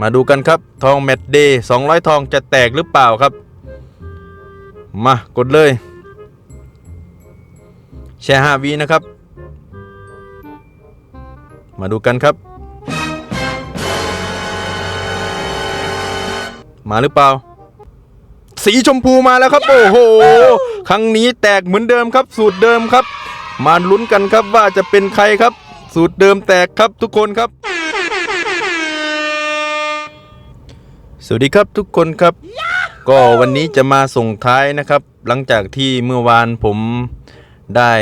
มาดูกันครับ ทองแมตเดย์200 ทองจะแตกหรือเปล่าครับ มากดเลย แชร์5วีนะครับ มาดูกันครับ มาหรือเปล่า สีชมพูมาแล้วครับ โอ้โห ครั้งนี้แตกเหมือนเดิมครับ สูตรเดิมครับ มาลุ้นกันครับว่าจะเป็นใครครับ สูตรเดิมแตกครับทุกคนครับ สวัสดีครับทุกคนครับ ก็วันนี้จะมาส่งท้ายนะครับ หลังจากที่เมื่อวานผมได้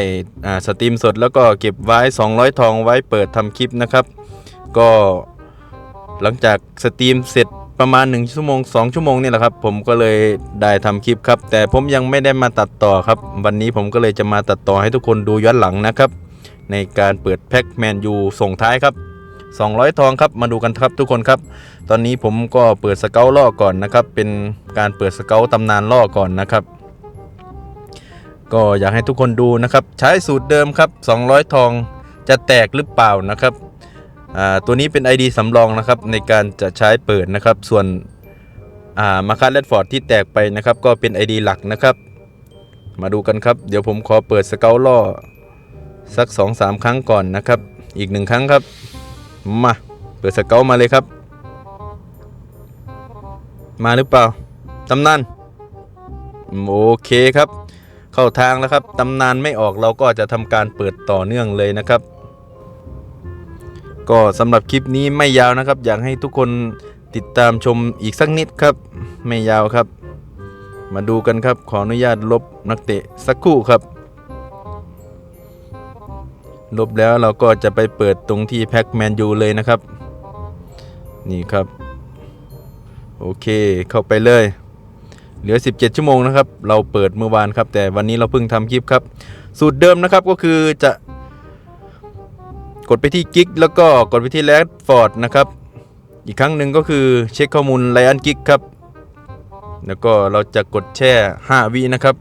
สตรีมสดแล้วก็เก็บไว้ 200 ทองไว้เปิดทำคลิปนะครับ ก็หลังจากสตรีมเสร็จประมาณ 1 ชั่วโมง 2 ชั่วโมงนี่แหละครับ ผมก็เลยได้ทำคลิปครับ แต่ผมยังไม่ได้มาตัดต่อครับ วันนี้ผมก็เลยจะมาตัดต่อให้ทุกคนดูย้อนหลังนะครับ ในการเปิดแพ็กแมนยูส่งท้ายครับ 200 ทองครับมาดูกันครับทุกคนครับ ตอนนี้ผมก็เปิดสเกลล่อก่อนนะครับ เป็นการเปิดสเกลตำนานล่อก่อนนะครับ ก็อยากให้ทุกคนดูนะครับ ใช้สูตรเดิมครับ 200 ทองจะแตกหรือเปล่านะครับอ่าตัวนี้เป็น ID สำรองนะครับในการจะใช้เปิดนะครับ ส่วนอ่ามาคาเลดฟอร์ดที่แตกไปนะครับ ก็เป็น ID หลักนะครับ มาดูกันครับ เดี๋ยวผมขอเปิดสเกลล่อสัก 2-3 ครั้งก่อนนะครับ อีกหนึ่งครั้งครับ มา เปิดสเกลมาเลยครับ มาหรือเปล่า ตำนาน โอเคครับ เข้าทางแล้วครับ ตำนานไม่ออกเราก็จะทำการเปิดต่อเนื่องเลยนะครับ ก็สำหรับคลิปนี้ไม่ยาวนะครับ อยากให้ทุกคนติดตามชมอีกสักนิดครับ ไม่ยาวครับ มาดูกันครับ ขออนุญาตลบนักเตะสักครู่ครับ ลบแล้วเราก็จะไปเปิดตรงที่แพ็กแมนยูเลยนะครับ นี่ครับ โอเคเข้าไปเลย เหลือ 17 ชั่วโมงนะครับ เราเปิดเมื่อวานครับ แต่วันนี้เราเพิ่งทำคลิปครับ สูตรเดิมนะครับก็คือจะ กดไปที่กิกแล้วก็กดไปที่แรดฟอร์ดนะครับ อีกครั้งหนึ่งก็คือเช็คข้อมูลไลอันกิกครับ แล้วก็เราจะกดแช่ 5วินะครับ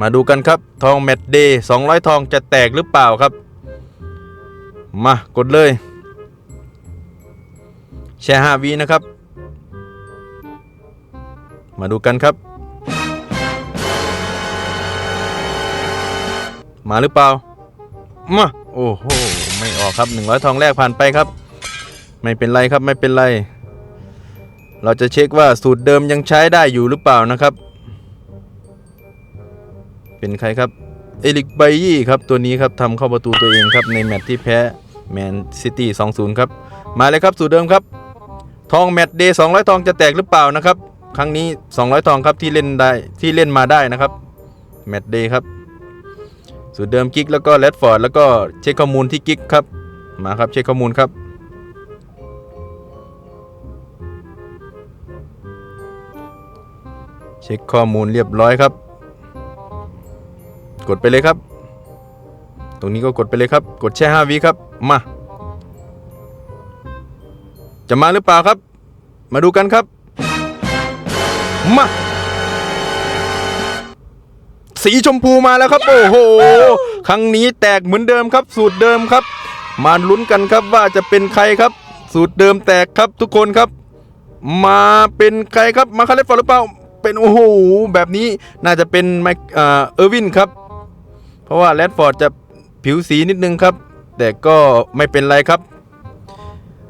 มาดูกันครับ ทองแมตเดย์200 ทองจะแตกหรือเปล่าครับ มากดเลย แชร์5วินะครับ มาดูกันครับ มาหรือเปล่ามาโอ้โหไม่ออกครับ 100 ทองแรกผ่านไปครับ ไม่เป็นไรครับไม่เป็นไร เราจะเช็คว่าสูตรเดิมยังใช้ได้อยู่หรือเปล่านะครับ เป็นใครครับ เอลิกไบยี่ครับตัวนี้ครับทำเข้าประตูตัวเองครับในแมตช์ที่แพ้แมนซิตี้2-0 ครับ มาเลยครับสูตรเดิมครับ ทองแมตช์เดย์200 ทองจะแตกหรือเปล่านะครับ ครั้งนี้ 200 ทองครับที่เล่นได้ที่เล่นมาได้นะครับแมตช์เดย์ครับสูตรเดิมกิ๊กแล้วก็แรดฟอร์ดแล้วก็เช็คข้อมูลที่กิ๊กครับมาครับเช็คข้อมูลครับเช็คข้อมูลเรียบร้อยครับ กดไปเลยครับ ตรงนี้ก็กดไปเลยครับ กดแช่5วิครับมา จะมาหรือเปล่าครับ มาดูกันครับมาสีชมพูมาแล้วครับ โอ้โห ครั้งนี้แตกเหมือนเดิมครับ สูตรเดิมครับ มาลุ้นกันครับว่าจะเป็นใครครับ สูตรเดิมแตกครับทุกคนครับ มาเป็นใครครับมาคาเลฟอร์หรือเปล่าเป็นโอ้โหแบบนี้น่าจะเป็นไมค์เอ่อเออร์วินครับ เพราะว่าแรดฟอร์ดจะผิวสีนิดนึงครับ แต่ก็ไม่เป็นไรครับ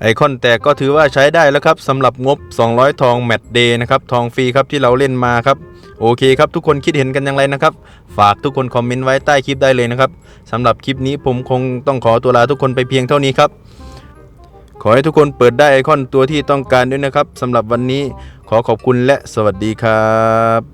ไอคอนแตกก็ถือว่าใช้ได้แล้วครับสำหรับงบ 200 ทองแมตช์เดย์นะครับ ทองฟรีครับที่เราเล่นมาครับ โอเคครับทุกคนคิดเห็นกันอย่างไรนะครับ ฝากทุกคนคอมเมนต์ไว้ใต้คลิปได้เลยนะครับสำหรับคลิปนี้ผมคงต้องขอตัวลาทุกคนไปเพียงเท่านี้ครับขอให้ทุกคนเปิดได้ไอคอนตัวที่ต้องการด้วยนะครับสำหรับวันนี้ขอขอบคุณและสวัสดีครับ